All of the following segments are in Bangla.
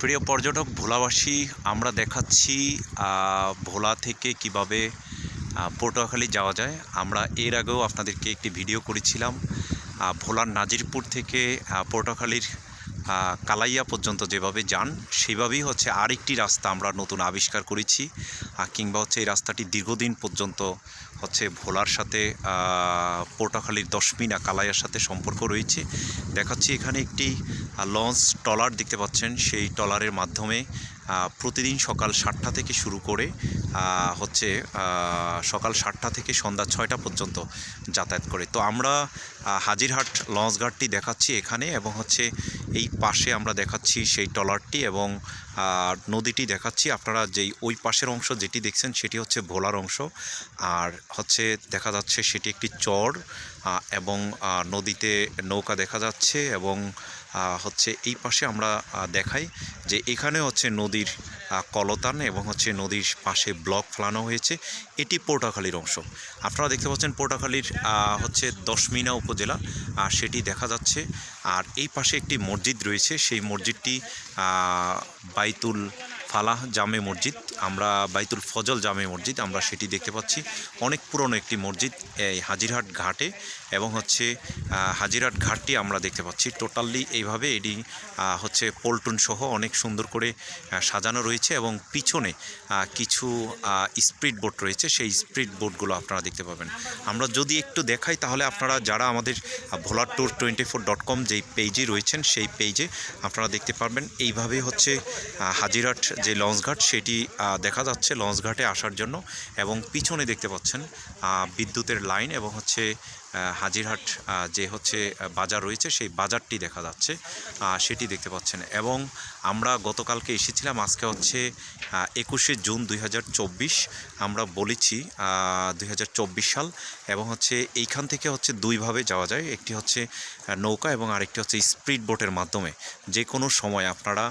প্রিয় পর্যটক, ভোলাবাসী, আমরা দেখাচ্ছি ভোলা থেকে কীভাবে পটুয়াখালী যাওয়া যায়। আমরা এর আগেও আপনাদেরকে একটি ভিডিও করেছিলাম ভোলার নাজিরপুর থেকে পটুয়াখালীর কালাইয়া পর্যন্ত যেভাবে যান, সেভাবেই হচ্ছে আরেকটি রাস্তা আমরা নতুন আবিষ্কার করেছি। কিংবা হচ্ছে এই রাস্তাটি দীর্ঘদিন পর্যন্ত হচ্ছে ভোলার সাথে পটুয়াখালীর দশমিনা কালাইয়ার সাথে সম্পর্ক রয়েছে। দেখাচ্ছি এখানে একটি লঞ্চ, ট্রলার দেখতে পাচ্ছেন। সেই ট্রলারের মাধ্যমে প্রতিদিন সকাল সাতটা থেকে শুরু করে হচ্ছে সকাল সাতটা থেকে সন্ধ্যা ছয়টা পর্যন্ত যাতায়াত করে। তো আমরা হাজিরহাট লঞ্চ ঘাটটি দেখাচ্ছি এখানে এবং হচ্ছে এই পাশে আমরা দেখাচ্ছি সেই ট্রলারটি এবং আহ, নদীটি দেখাচ্ছি। আপনারা যেই ওই পাশের অংশ যেটি দেখছেন সেটি হচ্ছে ভোলার অংশ। আর হচ্ছে দেখা যাচ্ছে সেটি একটি চর এবং নদীতে নৌকা দেখা যাচ্ছে এবং হচ্ছে এই পাশে আমরা দেখাই যে এখানে হচ্ছে নদীর কলতান এবং হচ্ছে নদীর পাশে ব্লক ফেলানো হয়েছে। এটি পটুয়াখালীর অংশ। আপনারা দেখতে পাচ্ছেন পটুয়াখালীর আহ, হচ্ছে দশমিনা উপজেলা আর সেটি দেখা যাচ্ছে। আর এই পাশে একটি মসজিদ রয়েছে। সেই মসজিদটি আহ, বাইতুল ফালাহ জামে মসজিদ, আমরা বাইতুল ফজল জামে মসজিদ, আমরা সেটি দেখতে পাচ্ছি। অনেক পুরনো একটি মসজিদ, এই হাজিরহাট ঘাটে এবং হচ্ছে হাজিরহাট ঘাটটি আমরা দেখতে পাচ্ছি। টোটালি এইভাবে এটি হচ্ছে পল্টন সহ অনেক সুন্দর করে সাজানো রয়েছে এবং পিছনে কিছু স্পিড বোট রয়েছে। সেই স্পিড বোটগুলো আপনারা দেখতে পাবেন। আমরা যদি একটু দেখাই তাহলে আপনারা যারা আমাদের ভোলার tour twenty four dot com যেই পেজে রয়েছেন, সেই পেজে আপনারা দেখতে পারবেন। এইভাবে হচ্ছে হাজিরহাট যে লঞ্চঘাট সেটি দেখা যাচ্ছে লঞ্চঘাটে আসার জন্য এবং পিছনে দেখতে পাচ্ছেন বিদ্যুতের লাইন এবং হচ্ছে হাজিরহাট যে হচ্ছে বাজার রয়েছে, সেই বাজারটি দেখা যাচ্ছে সেটি দেখতে পাচ্ছেন। এবং আমরা গতকালকে এসেছিলাম, আজকে হচ্ছে একুশে জুন দুই হাজার চব্বিশ। আমরা বলেছি দুই হাজার চব্বিশ সাল এবং হচ্ছে এইখান থেকে হচ্ছে দুইভাবে যাওয়া যায়, একটি হচ্ছে নৌকা এবং আরেকটি হচ্ছে স্পিড বোটের মাধ্যমে। যে কোনো সময় আপনারা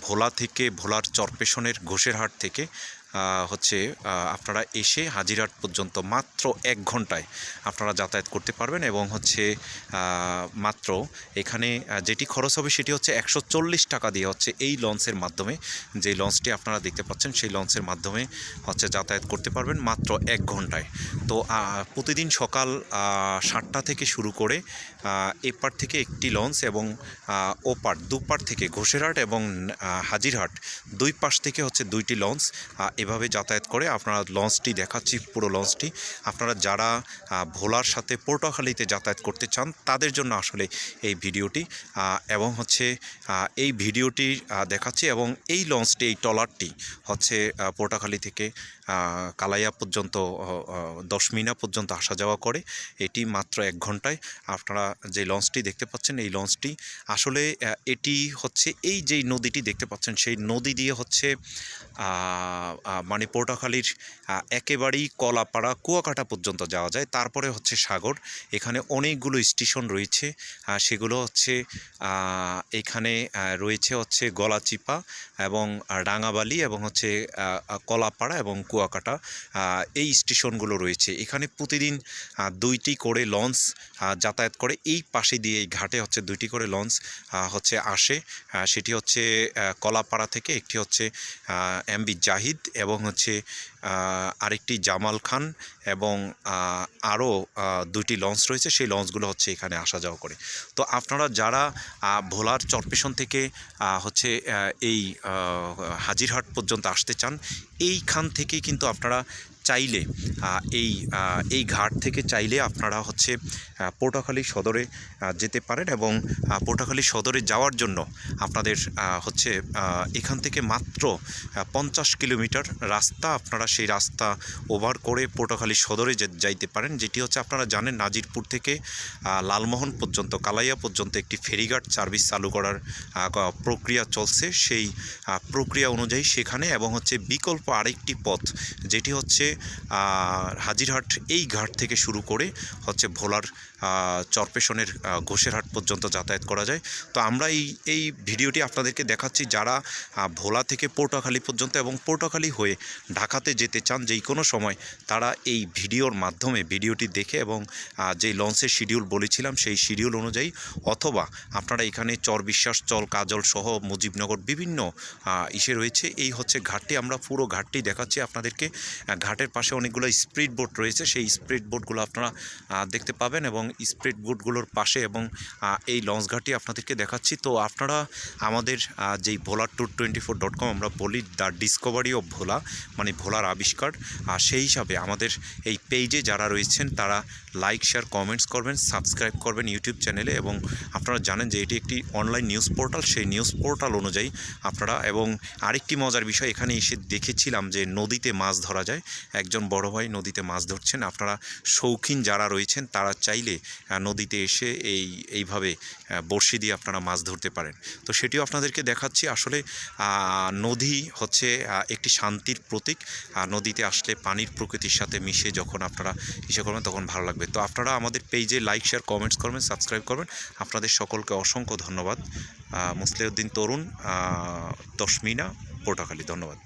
ভোলা থেকে ভোলার চরপেশনের ঘোষেরহাট থেকে হচ্ছে আপনারা এসে হাজিরহাট পর্যন্ত মাত্র এক ঘন্টায় আপনারা যাতায়াত করতে পারবেন এবং হচ্ছে মাত্র এখানে যেটি খরচ হবে সেটি হচ্ছে একশো চল্লিশ টাকা দিয়ে হচ্ছে এই লঞ্চের মাধ্যমে, যে লঞ্চটি আপনারা দেখতে পাচ্ছেন সেই লঞ্চের মাধ্যমে হচ্ছে যাতায়াত করতে পারবেন মাত্র এক ঘন্টায়। তো প্রতিদিন সকাল সাতটা থেকে শুরু করে এপার থেকে একটি লঞ্চ এবং ওপার দুপার থেকে ঘোষেরহাট এবং হাজিরহাট, দুই পাশ থেকে হচ্ছে দুইটি লঞ্চ এভাবে যাতায়াত করে আপনারা লঞ্চটি দেখাচ্ছি, পুরো লঞ্চটি। আপনারা যারা ভোলার সাথে পটুয়াখালীতে যাতায়াত করতে চান, তাদের জন্য আসলে এই ভিডিওটি। এবং হচ্ছে এই ভিডিওটি দেখাচ্ছি এবং এই লঞ্চটি, এই ট্রলারটি হচ্ছে পটুয়াখালী থেকে কালাইয়া পর্যন্ত দশ মিনা পর্যন্ত আসা যাওয়া করে। এটি মাত্র এক ঘন্টায়। আপনারা যে লঞ্চটি দেখতে পাচ্ছেন, এই লঞ্চটি আসলে এটি হচ্ছে, এই যেই নদীটি দেখতে পাচ্ছেন, সেই নদী দিয়ে হচ্ছে মানে পটুয়াখালীর আহ, একেবারেই কলাপাড়া কুয়াকাটা পর্যন্ত যাওয়া যায়। তারপরে হচ্ছে সাগর। এখানে অনেকগুলো স্টেশন রয়েছে। সেগুলো হচ্ছে এখানে রয়েছে হচ্ছে গলাচিপা এবং রাঙাবালি এবং হচ্ছে কলাপাড়া এবং কুয়াকাটা। এই স্টেশনগুলো রয়েছে। এখানে প্রতিদিন দুইটি করে লঞ্চ যাতায়াত করে। এই পাশে দিয়ে এই ঘাটে হচ্ছে দুইটি করে লঞ্চ হচ্ছে আসে। সেটি হচ্ছে কলাপাড়া থেকে একটি হচ্ছে এমবি জাহিদ এবং হচ্ছে আরেকটি জামাল খান এবং আরও দুটি লঞ্চ রয়েছে। সেই লঞ্চগুলো হচ্ছে এখানে আসা যাওয়া করে। তো আপনারা যারা ভোলার চরপেশন থেকে হচ্ছে এই হাজিরহাট পর্যন্ত আসতে চান, এইখান থেকে কিন্তু আপনারা চাইলে এই এই ঘাট থেকে চাইলে আপনারা হচ্ছে পটুয়াখালী সদরে যেতে পারেন এবং পটুয়াখালী সদরে যাওয়ার জন্য আপনাদের হচ্ছে এখান থেকে মাত্র পঞ্চাশ কিলোমিটার রাস্তা আপনারা সেই রাস্তা ওভার করে পটুয়াখালী সদরে যাইতে পারেন। যেটি হচ্ছে আপনারা জানেন নাজিরপুর থেকে লালমোহন পর্যন্ত, কালাইয়া পর্যন্ত একটি ফেরিঘাট সার্ভিস চালু করার প্রক্রিয়া চলছে। সেই প্রক্রিয়া অনুযায়ী সেখানে এবং হচ্ছে বিকল্প আরেকটি পথ, যেটি হচ্ছে হাজিরহাট এই ঘাট থেকে শুরু করে হচ্ছে ভোলার চরপেশনের ঘোষেরহাট পর্যন্ত যাতায়াত করা যায়। তো আমরা এই এই ভিডিওটি আপনাদেরকে দেখাচ্ছি যারা ভোলা থেকে পটুয়াখালী পর্যন্ত এবং পটুয়াখালী হয়ে ঢাকাতে যেতে চান যেই কোনো সময় তারা এই ভিডিওর মাধ্যমে ভিডিওটি দেখে এবং যে লঞ্চের শিডিউল বলেছিলাম সেই শিডিউল অনুযায়ী অথবা আপনারা এখানে চর বিশ্বাস চল কাজল সহ মুজিবনগর বিভিন্ন ইসে রয়েছে। এই হচ্ছে ঘাটটি আমরা পুরো ঘাটটি দেখাচ্ছি আপনাদেরকে। আহ, ঘাটের পাশে অনেকগুলো স্প্রিড বোট রয়েছে। সেই স্পিড বোটগুলো আপনারা দেখতে পাবেন এবং স্পিড বোটগুলোর পাশে এবং এই লঞ্চ ঘাটটি আপনাদেরকে দেখাচ্ছি। তো আপনারা আমাদের যেই Bhola tour twenty four dot com আমরা বলি দ্য ডিসকভারি অফ ভোলা মানে ভোলার আবিষ্কার। আর সেই হিসাবে আমাদের এই পেজে যারা রয়েছেন, তারা লাইক, শেয়ার, কমেন্টস করবেন, সাবস্ক্রাইব করবেন ইউটিউব চ্যানেলে এবং আপনারা জানেন যে এটি একটি অনলাইন নিউজ পোর্টাল। সেই নিউজ পোর্টাল অনুযায়ী আপনারা এবং আরেকটি মজার বিষয় এখানে এসে দেখেছিলাম যে নদীতে মাছ ধরা যায়। একজন বড় ভাই নদীতে মাছ ধরছেন। আপনারা শৌখিন যারা রয়েছেন, তারা চাইলে নদীতে এসে এই, এইভাবে বড়শি দিয়ে আপনারা মাছ ধরতে পারেন। তো সেটিও আপনাদেরকে দেখাচ্ছি। আসলে নদী হচ্ছে একটি শান্তির প্রতীক। নদীতে আসলে পানির প্রকৃতির সাথে মিশে যখন আপনারা ইসে করবেন, তখন ভালো লাগবে। তো আপনারা আমাদের পেজে লাইক, শেয়ার, কমেন্টস করবেন, সাবস্ক্রাইব করবেন। আপনাদের সকলকে অসংখ্য ধন্যবাদ। মুসলিউদ্দিন তরুণ দশমিনা পটুয়াখালী। ধন্যবাদ।